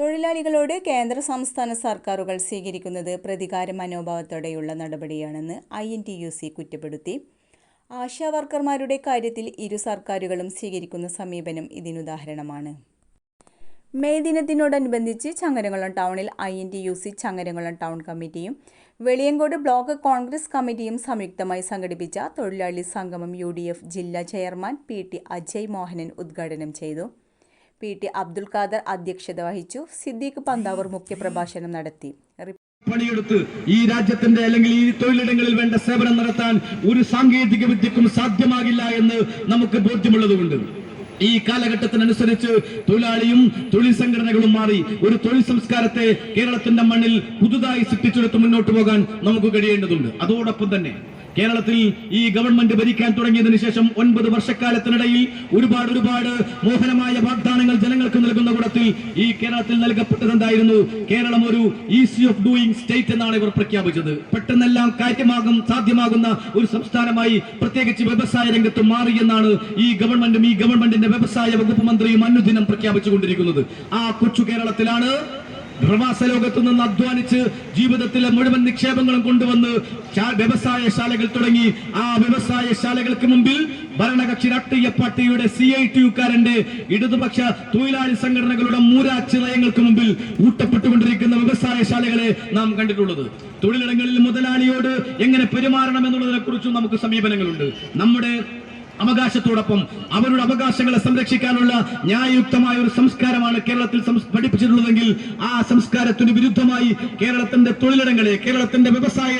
തൊഴിലാളികളോട് കേന്ദ്ര സംസ്ഥാന സർക്കാരുകൾ സ്വീകരിക്കുന്നത് പ്രതികാര മനോഭാവത്തോടെയുള്ള നടപടിയാണെന്ന് I N T U C കുറ്റപ്പെടുത്തി. ആശാവർക്കർമാരുടെ കാര്യത്തിൽ ഇരു സർക്കാരുകളും സ്വീകരിക്കുന്ന സമീപനം ഇതിനുദാഹരണമാണ്. മെയ് ദിനത്തിനോടനുബന്ധിച്ച് ചങ്ങരംകുളം ടൗണിൽ I N T U C Changaramkulam town കമ്മിറ്റിയും വെളിയങ്കോട് ബ്ലോക്ക് കോൺഗ്രസ് കമ്മിറ്റിയും സംയുക്തമായി സംഘടിപ്പിച്ച തൊഴിലാളി സംഗമം യു ജില്ലാ chairman P T Ajay Mohanan ഉദ്ഘാടനം ചെയ്തു. പി ടി അബ്ദുൽ ഖാദർ അധ്യക്ഷത വഹിച്ചു. സിദ്ദീഖ് പന്താവൂർ മുഖ്യപ്രഭാഷണം നടത്തി. പണിയെടുത്ത് ഈ രാജ്യത്തിന്റെ അല്ലെങ്കിൽ ഈ തൊഴിലിടങ്ങളിൽ വേണ്ട സേവനം നടത്താൻ ഒരു സാങ്കേതിക വിദ്യക്കും സാധ്യമാകില്ല എന്ന് നമുക്ക് ബോധ്യമുള്ളതുകൊണ്ട് ഈ കാലഘട്ടത്തിനനുസരിച്ച് തൊഴിലാളിയും തൊഴിൽ സംഘടനകളും മാറി ഒരു തൊഴിൽ സംസ്കാരത്തെ കേരളത്തിന്റെ മണ്ണിൽ പുതുതായി സൃഷ്ടിച്ചെടുത്ത് മുന്നോട്ട് പോകാൻ നമുക്ക് കഴിയേണ്ടതുണ്ട്. അതോടൊപ്പം തന്നെ കേരളത്തിൽ ഈ ഗവൺമെന്റ് ഭരിക്കാൻ തുടങ്ങിയതിനു ശേഷം ഒൻപത് വർഷക്കാലത്തിനിടയിൽ ഒരുപാട് ഒരുപാട് മോഹനമായ വാഗ്ദാനങ്ങൾ ജനങ്ങൾക്ക് നൽകുന്ന കൂടത്തിൽ ഈ കേരളത്തിൽ നൽകപ്പെട്ടത് എന്തായിരുന്നു കേരളം ഒരു ഈസി ഓഫ് ഡൂയിങ് സ്റ്റേറ്റ് എന്നാണ് ഇവർ പ്രഖ്യാപിച്ചത്. പെട്ടെന്നെല്ലാം കാര്യമാകും സാധ്യമാകുന്ന ഒരു സംസ്ഥാനമായി പ്രത്യേകിച്ച് വ്യവസായ രംഗത്ത് മാറി എന്നാണ് ഈ ഗവൺമെന്റും ഈ ഗവൺമെന്റിന്റെ വ്യവസായ വകുപ്പ് മന്ത്രിയും അനുദിനം പ്രഖ്യാപിച്ചുകൊണ്ടിരിക്കുന്നത്. ആ കൊച്ചു കേരളത്തിലാണ് പ്രവാസ ലോകത്ത് നിന്ന് അധ്വാനിച്ച് ജീവിതത്തിലെ മുഴുവൻ നിക്ഷേപങ്ങളും കൊണ്ടുവന്ന് വ്യവസായ വ്യവസായശാലകൾ തുടങ്ങി. ആ വ്യവസായശാലകൾക്ക് മുമ്പിൽ ഭരണകക്ഷി രാഷ്ട്രീയ പാർട്ടിയുടെ സി ഐ ടി യുക്കാരന്റെ ഇടതുപക്ഷ തൊഴിലാളി സംഘടനകളുടെ മൂരാച്ച് നയങ്ങൾക്ക് മുമ്പിൽ ഊട്ടപ്പെട്ടുകൊണ്ടിരിക്കുന്ന വ്യവസായശാലകളെ നാം കണ്ടിട്ടുള്ളത്. തൊഴിലിടങ്ങളിൽ മുതലാളിയോട് എങ്ങനെ പെരുമാറണം എന്നുള്ളതിനെ കുറിച്ചും നമുക്ക് സമീപനങ്ങളുണ്ട്. നമ്മുടെ അവകാശത്തോടൊപ്പം അവരുടെ അവകാശങ്ങളെ സംരക്ഷിക്കാനുള്ള ന്യായയുക്തമായ ഒരു സംസ്കാരമാണ് കേരളത്തിൽ പഠിപ്പിച്ചിട്ടുള്ളതെങ്കിൽ ആ സംസ്കാരത്തിന് വിരുദ്ധമായി കേരളത്തിന്റെ തൊഴിലിടങ്ങളെ കേരളത്തിന്റെ വ്യവസായ